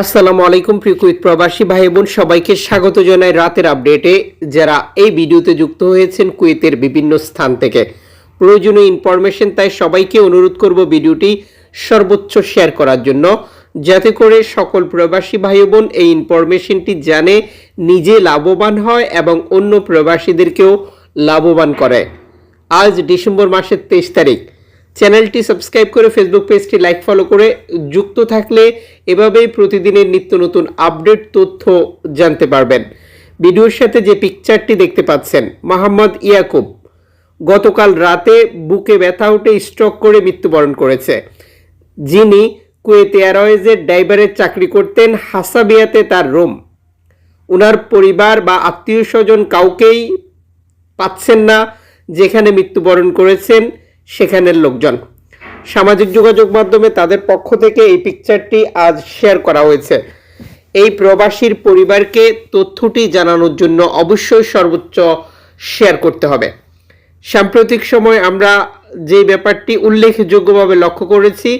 আসসালামু আলাইকুম, প্রিয় কুইত প্রবাসী ভাই বোন সবাইকে স্বাগত জানাই রাতের আপডেটে। যারা এই ভিডিওতে যুক্ত হয়েছেন কুয়েতের বিভিন্ন স্থান থেকে। প্রয়োজনীয় ইনফরমেশন তাই সবাইকে অনুরোধ করব ভিডিওটি সর্বোচ্চ শেয়ার করার জন্য। যাতে করে সকল প্রবাসী ভাই বোন এই ইনফরমেশনটি জানে, নিজে লাভবান হয় এবং অন্য প্রবাসীদেরকেও লাভবান করে। আজ ডিসেম্বর মাসের তেইশ তারিখ। চ্যানেলটি সাবস্ক্রাইব করে ফেসবুক পেজটি লাইক ফলো করে যুক্ত থাকলে এভাবেই প্রতিদিনের নিত্য নতুন আপডেট তথ্য জানতে পারবেন। ভিডিওর সাথে যে পিকচারটি দেখতে পাচ্ছেন, মোহাম্মদ ইয়াকুব, গতকাল রাতে বুকে ব্যথা উঠে স্ট্রোক করে মৃত্যুবরণ করেছে। যিনি কুয়েত এয়ারওয়েজের ড্রাইভারের চাকরি করতেন, হাসাবিয়াতে তার রুম। ওনার পরিবার বা আত্মীয় স্বজন কাউকেই পাচ্ছেন না, যেখানে মৃত্যুবরণ করেছেন। সেখানের লোকজন। সামাজিক যোগাযোগ মাধ্যমে তাদের পক্ষ থেকে এই পিকচারটি আজ শেয়ার করা হয়েছে। এই প্রবাসীর পরিবারকে তথ্যটি জানানোর জন্য অবশ্যই সর্বোচ্চ শেয়ার করতে হবে। সাম্প্রতিক সময় আমরা যে ব্যাপারটি উল্লেখযোগ্যভাবে লক্ষ্য করেছি,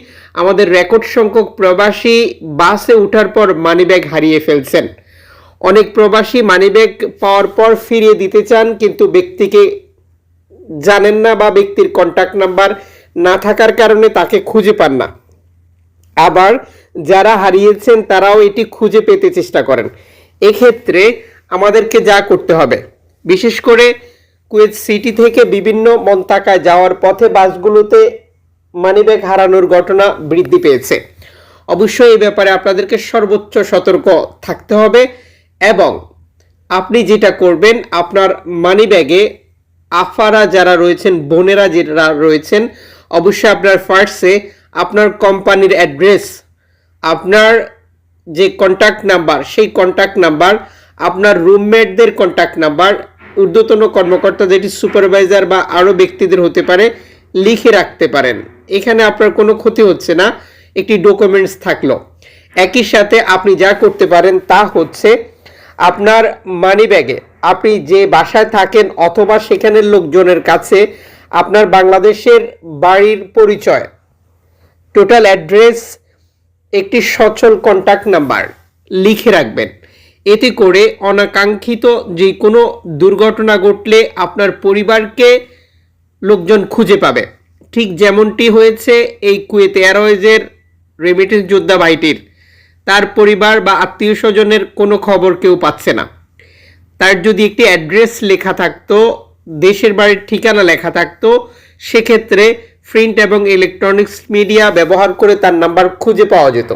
আমাদের রেকর্ড সংখ্যক প্রবাসী বাসে ওঠার পর মানিব্যাগ হারিয়ে ফেলছেন। অনেক প্রবাসী মানিব্যাগ পাওয়ার পর ফিরিয়ে দিতে চান, কিন্তু ব্যক্তিকে জানেন না বা ব্যক্তির কন্ট্যাক্ট নাম্বার না থাকার কারণে তাকে খুঁজে পান না। আবার যারা হারিয়েছেন তারাও এটি খুঁজে পেতে চেষ্টা করেন। এক্ষেত্রে আমাদেরকে যা করতে হবে, বিশেষ করে কুয়েত সিটি থেকে বিভিন্ন মন্তাকায় যাওয়ার পথে বাসগুলোতে মানিব্যাগ হারানোর ঘটনা বৃদ্ধি পেয়েছে। অবশ্যই এই ব্যাপারে আপনাদেরকে সর্বোচ্চ সতর্ক থাকতে হবে এবং আপনি যেটা করবেন, আপনার মানিব্যাগে আফারা যারা রয়েছেন, বোনেরা যারা রয়েছেন, অবশ্যই আপনার ফার্স্টে আপনার কোম্পানির অ্যাড্রেস আপনার যে কন্ট্যাক্ট নাম্বার সেই কন্ট্যাক্ট নাম্বার আপনার রুমমেটদের কন্ট্যাক্ট নাম্বার ঊর্ধ্বতন কর্মকর্তা যেটি সুপারভাইজার বা আরও ব্যক্তিদের হতে পারে, লিখে রাখতে পারেন। এখানে আপনার কোনো ক্ষতি হচ্ছে না, একটি ডকুমেন্টস থাকল। একই সাথে আপনি যা করতে পারেন তা হচ্ছে আপনার মানি ব্যাগে আপনি যে বাসায় থাকেন অথবা সেখানের লোকজনের কাছে আপনার বাংলাদেশের বাড়ির পরিচয় টোটাল অ্যাড্রেস একটি সচল কন্ট্যাক্ট নাম্বার লিখে রাখবেন। এতে করে অনাকাঙ্ক্ষিত যে কোনো দুর্ঘটনা ঘটলে আপনার পরিবারকে লোকজন খুঁজে পাবে। ঠিক যেমনটি হয়েছে এই কুয়েত এয়ারওয়েজের রেমিটেন্স যোদ্ধা ভাইটির তার পরিবার বা আত্মীয় স্বজনের কোনো খবর কেউ পাচ্ছে না। তার যদি একটি অ্যাড্রেস লেখা থাকতো, দেশের বাড়ির ঠিকানা লেখা থাকতো, সেক্ষেত্রে প্রিন্ট এবং ইলেকট্রনিক্স মিডিয়া ব্যবহার করে তার নাম্বার খুঁজে পাওয়া যেত।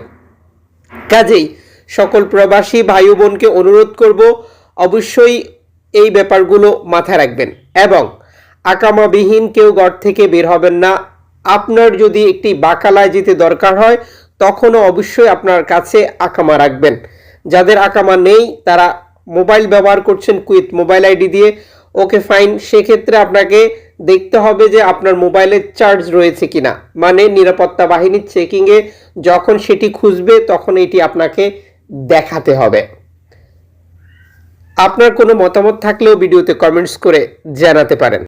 কাজেই সকল প্রবাসী ভাই বোনকে অনুরোধ করব, অবশ্যই এই ব্যাপারগুলো মাথায় রাখবেন এবং আকামাবিহীন কেউ ঘর থেকে বের হবেন না। আপনার যদি একটি বাকালায় যেতে দরকার হয়, তখনও অবশ্যই আপনার কাছে আকামা রাখবেন। যাদের আকামা নেই, তারা মোবাইল ব্যবহার করছেন কুইথ মোবাইল আইডি দিয়ে। Okay, fine. সেক্ষেত্রে আপনাকে দেখতে হবে যে আপনার মোবাইলের চার্জ রয়েছে কিনা। মানে নিরাপত্তা বাহিনীর চেকিংয়ে যখন সেটি খুঁজবে, তখন এটি আপনাকে দেখাতে হবে। আপনার কোনো মতামত থাকলেও ভিডিওতে কমেন্টস করে জানাতে পারেন।